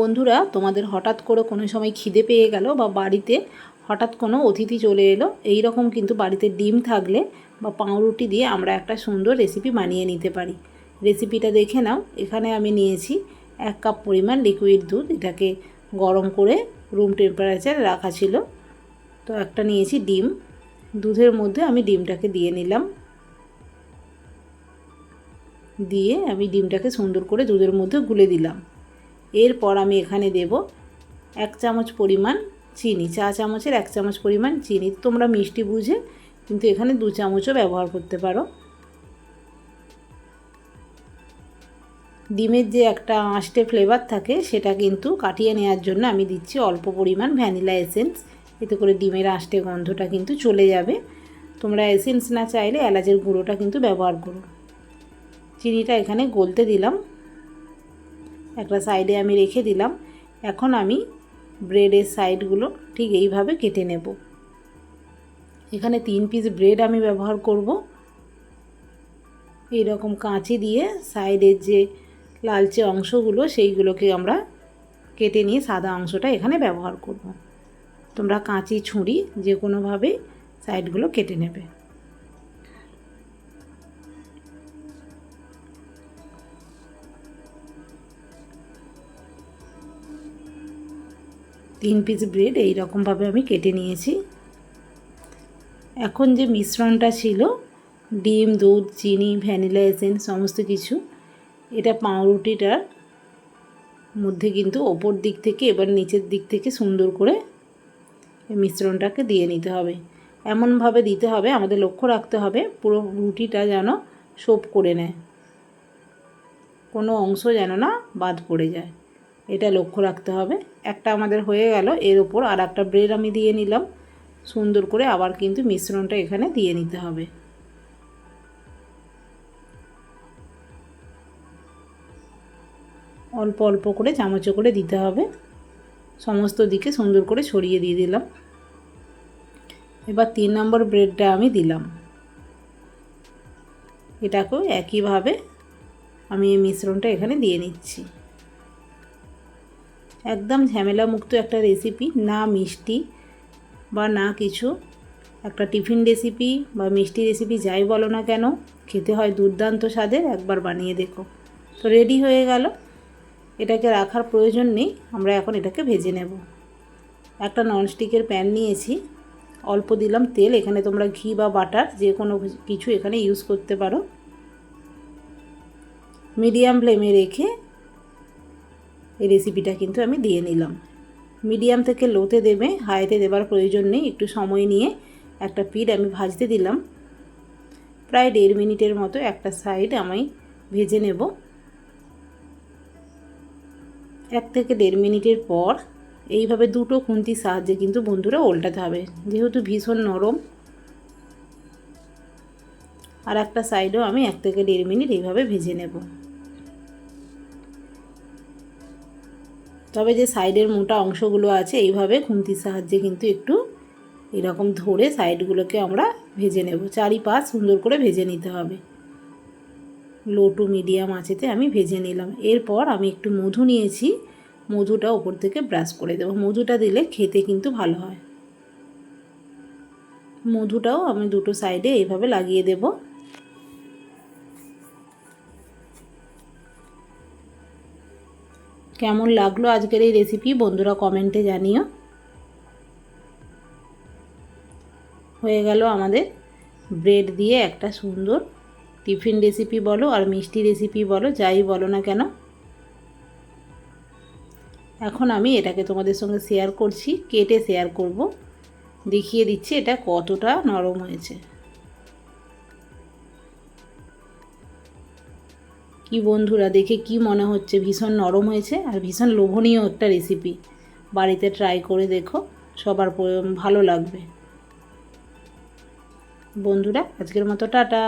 বন্ধুরা, তোমাদের হঠাৎ করে কোনো সময় খিদে পেয়ে গেল বা বাড়িতে হঠাৎ কোনো অতিথি চলে এলো এই রকম কিন্তু বাড়িতে ডিম থাকলে বা পাউরুটি দিয়ে আমরা একটা সুন্দর রেসিপি বানিয়ে নিতে পারি। রেসিপিটা দেখে নাও, এখানে আমি নিয়েছি এক কাপ পরিমাণ লিকুইড দুধ, এটাকে গরম করে রুম টেম্পারেচার রাখা ছিল। তো একটা নিয়েছি ডিম, দুধের মধ্যে আমি ডিমটাকে দিয়ে নিলাম। দিয়ে আমি ডিমটাকে সুন্দর করে দুধের মধ্যে গুলে দিলাম। এরপর আমি এখানে দেব এক চামচ পরিমাণ চিনি, চা চামচের এক চামচ পরিমাণ চিনি। তোমরা মিষ্টি বুঝে কিন্তু এখানে দু চামচও ব্যবহার করতে পারো। ডিমের যে একটা আঁশটে ফ্লেভার থাকে সেটা কিন্তু কাটিয়ে নেওয়ার জন্য আমি দিচ্ছি অল্প পরিমাণ ভ্যানিলা এসেন্স। এতে করে ডিমের আঁশটে গন্ধটা কিন্তু চলে যাবে। তোমরা এসেন্স না চাইলে এলাচের গুঁড়োটা কিন্তু ব্যবহার করো। চিনিটা এখানে গলতে দিলাম। একটা সাইডে আমি রেখে দিলাম। এখন আমি ব্রেডের সাইডগুলো ঠিক এইভাবে কেটে নেব। এখানে তিন পিস ব্রেড আমি ব্যবহার করব। এইরকম কাঁচি দিয়ে সাইডের যে লালচে অংশগুলো সেইগুলোকে আমরা কেটে নিয়ে সাদা অংশটা এখানে ব্যবহার করব। তোমরা কাঁচি, ছুরি যে কোনোভাবে সাইডগুলো কেটে নেবে। তিন পিস ব্রেড এই রকমভাবে আমি কেটে নিয়েছি। এখন যে মিশ্রণটা ছিল, ডিম, দুধ, চিনি, ভ্যানিলা এসেন্স, সমস্ত কিছু, এটা পাউরুটিটার মধ্যে কিন্তু ওপর দিক থেকে এবার নিচের দিক থেকে সুন্দর করে মিশ্রণটাকে দিয়ে নিতে হবে। এমনভাবে দিতে হবে, আমাদের লক্ষ্য রাখতে হবে পুরো রুটিটা যেন সোপ করে নেয়। কোনো অংশ যেন না বাদ পড়ে যায়। এটা লক্ষ্য রাখতে হবে। একটা আমাদের হয়ে গেল, এর ওপর আর একটা ব্রেড আমি দিয়ে নিলাম। সুন্দর করে আবার কিন্তু মিশ্রণটা এখানে দিয়ে নিতে হবে। অল্প অল্প করে চামচে করে দিতে হবে। সমস্ত দিকে সুন্দর করে ছড়িয়ে দিয়ে দিলাম। এবার তিন নম্বর ব্রেডটা আমি দিলাম। এটাকেও একইভাবে আমি এই মিশ্রণটা এখানে দিয়ে নিচ্ছি। একদম ঝামেলা মুক্ত একটা রেসিপি না মিষ্টি বা না কিছু। একটা টিফিন রেসিপি বা মিষ্টি রেসিপি যাই বলো না কেন, খেতে হয় দুর্দান্ত স্বাদের, একবার বানিয়ে দেখো। তো রেডি হয়ে গেল। এটাকে রাখার প্রয়োজন নেই, আমরা এখন এটাকে ভেজে নেব। একটা ননস্টিকের প্যান নিয়েছি। অল্প দিলাম তেল, এখানে তোমরা ঘি বা বাটার যে কোনো কিছু এখানে ইউজ করতে পারো। মিডিয়াম ফ্লেমে রেখে এই রেসিপিটা কিন্তু আমি দিয়ে নিলাম। মিডিয়াম থেকে লোতে দেবে হাইতে দেবার প্রয়োজন নেই, একটু সময় নিয়ে একটা পিঠ আমি ভাজতে দিলাম। প্রায় দেড় মিনিটের মতো একটা সাইড আমি ভেজে নেব। এক থেকে দেড় মিনিটের পর এইভাবে দুটো খুন্তির সাহায্যে কিন্তু বন্ধুরা উল্টাতে হবে। যেহেতু ভীষণ নরম, আর একটা সাইডও আমি এক থেকে দেড় মিনিট এইভাবে ভেজে নেব। তবে যে সাইডের মোটা অংশগুলো আছে, এইভাবে খুন্তির সাহায্যে কিন্তু একটু এরকম ধরে সাইডগুলোকে আমরা ভেজে নেব। চারিপাশ সুন্দর করে ভেজে নিতে হবে। লো টু মিডিয়াম আঁচেতে আমি ভেজে নিলাম। এরপর আমি একটু মধু নিয়েছি। মধুটা ওপর থেকে ব্রাশ করে দেবো। মধুটা দিলে খেতে কিন্তু ভালো হয়। মধুটাও আমি দুটো সাইডে এইভাবে লাগিয়ে দেব। কেমন লাগল আজকের এই রেসিপি বন্ধুরা কমেন্টে জানিও। হয়ে গেল আমাদের ব্রেড দিয়ে একটা সুন্দর টিফিন রেসিপি বলো আর মিষ্টি রেসিপি বলো, যাই বলো না কেন। এখন আমি এটাকে তোমাদের সঙ্গে শেয়ার করছি, কেটে শেয়ার করব। দেখিয়ে দিচ্ছি এটা কতটা নরম হয়েছে। কি বন্ধুরা, দেখে কি মনে হচ্ছে? ভীষণ নরম হয়েছে আর ভীষণ লোভনীয় একটা রেসিপি বাড়িতে ট্রাই করে দেখো, সবার ভালো লাগবে। বন্ধুরা, আজকের মতো টাটা।